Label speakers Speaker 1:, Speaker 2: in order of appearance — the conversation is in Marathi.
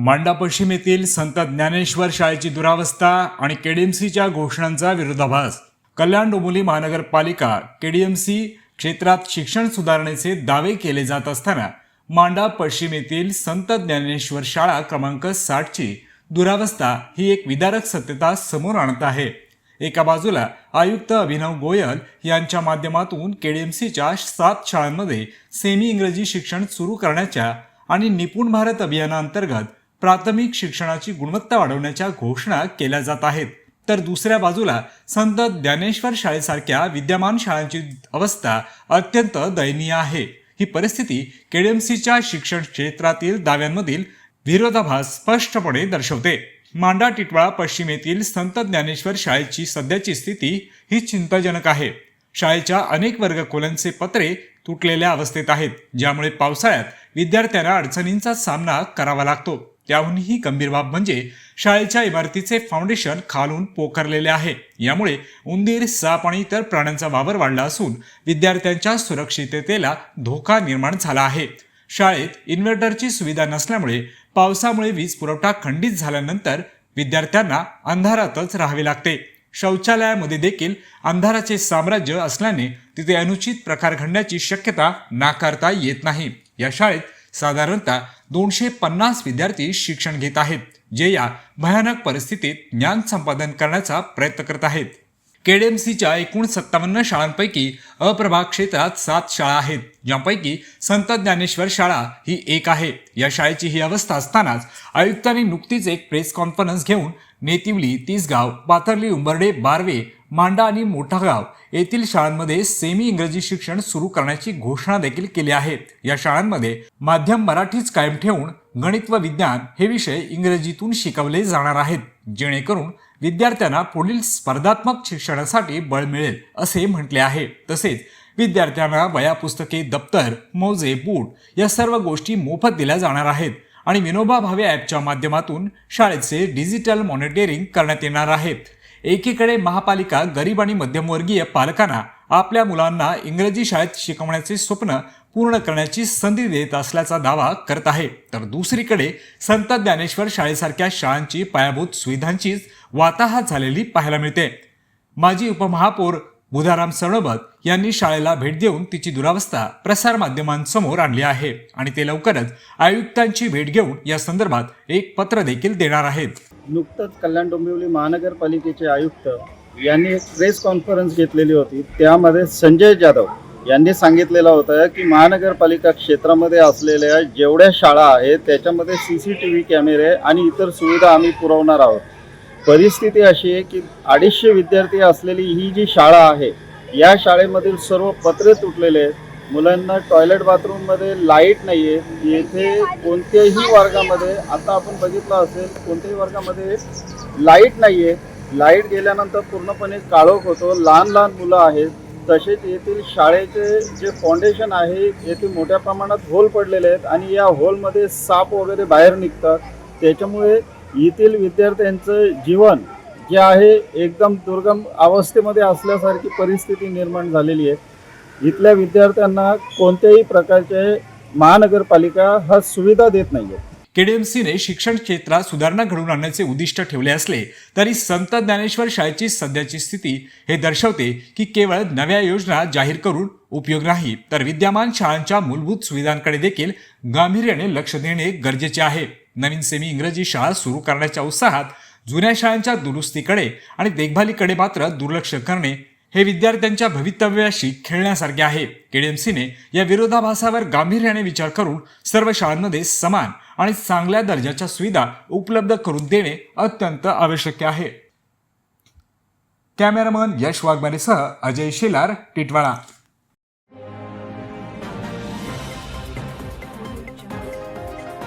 Speaker 1: मांडा पश्चिम येथील संत ज्ञानेश्वर शाळेची दुरावस्था आणि केडीएमसीच्या घोषणांचा विरोधाभास. कल्याण डोंबिवली महानगरपालिका केडीएमसी क्षेत्रात शिक्षण सुधारणेचे दावे केले जात असताना मांडा पश्चिम येथील संत ज्ञानेश्वर शाळा क्रमांक साठची दुरावस्था ही एक विदारक सत्यता समोर आणत आहे. एका बाजूला आयुक्त अभिनव गोयल यांच्या माध्यमातून केडीएमसीच्या सात शाळांमध्ये सेमी इंग्रजी शिक्षण सुरू करण्याच्या आणि निपुण भारत अभियानाअंतर्गत प्राथमिक शिक्षणाची गुणवत्ता वाढवण्याच्या घोषणा केल्या जात आहेत. तर दुसऱ्या बाजूला संत ज्ञानेश्वर शाळेसारख्या विद्यमान शाळांची अवस्था अत्यंत दयनीय आहे. ही परिस्थिती केडीएमसीच्या शिक्षण क्षेत्रातील दाव्यांमधील विरोधाभास स्पष्टपणे दर्शवते. मांडा टिटवाळा पश्चिम येथील संत ज्ञानेश्वर शाळेची सध्याची स्थिती ही चिंताजनक आहे. शाळेच्या अनेक वर्ग खोल्यांचे पत्रे तुटलेल्या अवस्थेत आहेत ज्यामुळे पावसाळ्यात विद्यार्थ्यांना अडचणींचा सामना करावा लागतो. त्याहूनही गंभीर बाब म्हणजे शाळेच्या इमारतीचे फाउंडेशन खालून पोखरलेले आहे. यामुळे उंदीर साप आणि इतर प्राण्यांचा वावर वाढला असून विद्यार्थ्यांच्या सुरक्षिततेला धोका निर्माण झाला आहे. शाळेत इन्व्हर्टरची सुविधा नसल्यामुळे पावसामुळे वीज पुरवठा खंडित झाल्यानंतर विद्यार्थ्यांना अंधारातच राहावे लागते. शौचालयामध्ये देखील अंधाराचे साम्राज्य असल्याने तिथे अनुचित प्रकार घडण्याची शक्यता नाकारता येत नाही. या शाळेत साधारणतः दोनशे पन्नास विद्यार्थी शिक्षण घेत आहेत जे या भयानक परिस्थितीत ज्ञान संपादन करण्याचा प्रयत्न करत आहेत. केडीएमसीच्या एकूण सत्तावन्न शाळांपैकी अप्रभाग क्षेत्रात सात शाळा आहेत ज्यापैकी संत ज्ञानेश्वर शाळा ही एक आहे. या शाळेची ही अवस्था असतानाच आयुक्तांनी नुकतीच एक प्रेस कॉन्फरन्स घेऊन नेतिवली तिसगाव पाथर्ली उंबर्डे बारवे मांडा आणि मोठागाव येथील शाळांमध्ये सेमी इंग्रजी शिक्षण सुरू करण्याची घोषणा देखील केली आहे या शाळांमध्ये माध्यम मराठीच कायम ठेवून गणित व विज्ञान हे विषय इंग्रजीतून शिकवले जाणार आहेत. जेणेकरून विद्यार्थ्यांना पुढील स्पर्धात्मक शिक्षणासाठी बळ मिळेल असे म्हटले आहे. तसेच विद्यार्थ्यांना वया पुस्तके दप्तर मोजे बूट या सर्व गोष्टी मोफत दिल्या जाणार आहेत आणि विनोबा भावे ॲपच्या माध्यमातून शाळेचे डिजिटल मॉनिटरिंग करण्यात येणार आहेत एकीकडे महापालिका गरीब आणि मध्यमवर्गीय पालकांना आपल्या मुलांना इंग्रजी शाळेत शिकवण्याचे स्वप्न पूर्ण करण्याची संधी देत असल्याचा दावा करत आहे. तर दुसरीकडे संत ज्ञानेश्वर शाळेसारख्या शाळांची पायाभूत सुविधांचीच वाताहत झालेली पाहायला मिळते. माजी उपमहापौर बुधाराम सणोबत यांनी शाळेला भेट देऊन तिची दुरावस्था प्रसार माध्यमांसमोर आणली आहे आणि ते लवकरच आयुक्तांची भेट घेऊन या संदर्भात एक पत्र देखील देणार आहेत.
Speaker 2: नुकतंच कल्याण डोंबिवली महानगरपालिकेचे आयुक्त यांनी एक प्रेस कॉन्फरन्स घेतलेली होती. त्यामध्ये संजय जाधव यांनी सांगितलेलं होतं की महानगरपालिका क्षेत्रामध्ये असलेल्या जेवढ्या शाळा आहेत त्याच्यामध्ये सी सी टी व्ही कॅमेरे आणि इतर सुविधा आम्ही पुरवणार आहोत. परिस्थिती अशी आहे की अडीचशे विद्यार्थी असलेली ही जी शाळा आहे या शाळेमधील सर्व पत्रे तुटलेले आहेत. मुलांना टॉयलेट बाथरूममध्ये लाइट नाही आहे येथे कोणत्याही वर्गामध्ये आता आपण बघितलं असेल कोणत्याही वर्गामध्ये लाइट नाही आहे लाइट गेल्यानंतर पूर्णपणे काळोख होतो. लहान लहान मुलं आहेत. तसेच येथील शाळेचे जे फाउंडेशन आहे येथे मोठ्या प्रमाणात होल पडलेले आहेत आणि या होलमध्ये साप वगैरे बाहेर निघतात. त्याच्यामुळे येथील विद्यार्थ्यांचं जीवन जे आहे एकदम दुर्गम अवस्थेमध्ये असल्यासारखी परिस्थिती निर्माण झालेली आहे. इथल्या विद्यार्थ्यांना कोणत्याही प्रकारचे महानगरपालिका हा सुविधा देत नाही आहे
Speaker 1: केडीएमसीने शिक्षण क्षेत्रात सुधारणा घडवून आणण्याचे उद्दिष्ट ठेवले असले तरी संत ज्ञानेश्वर शाळेची सध्याची स्थिती हे दर्शवते की केवळ नव्या योजना जाहीर करून उपयोग नाही तर विद्यमान शाळांच्या मूलभूत सुविधांकडे देखील गांभीर्याने लक्ष देणे गरजेचे आहे. नवीन सेमी इंग्रजी शाळा सुरू करण्याच्या उत्साहात जुन्या शाळांच्या दुरुस्तीकडे आणि देखभालीकडे मात्र दुर्लक्ष करणे हे विद्यार्थ्यांच्या भवितव्याशी खेळण्यासारखे आहे. केडीएमसीने या विरोधाभासावर गांभीर्याने विचार करून सर्व शाळांमध्ये समान आणि चांगल्या दर्जाच्या सुविधा उपलब्ध करून देणे अत्यंत आवश्यक आहे. कॅमेरामन यश वाघमारेसह अजय शेलार टिटवाळा.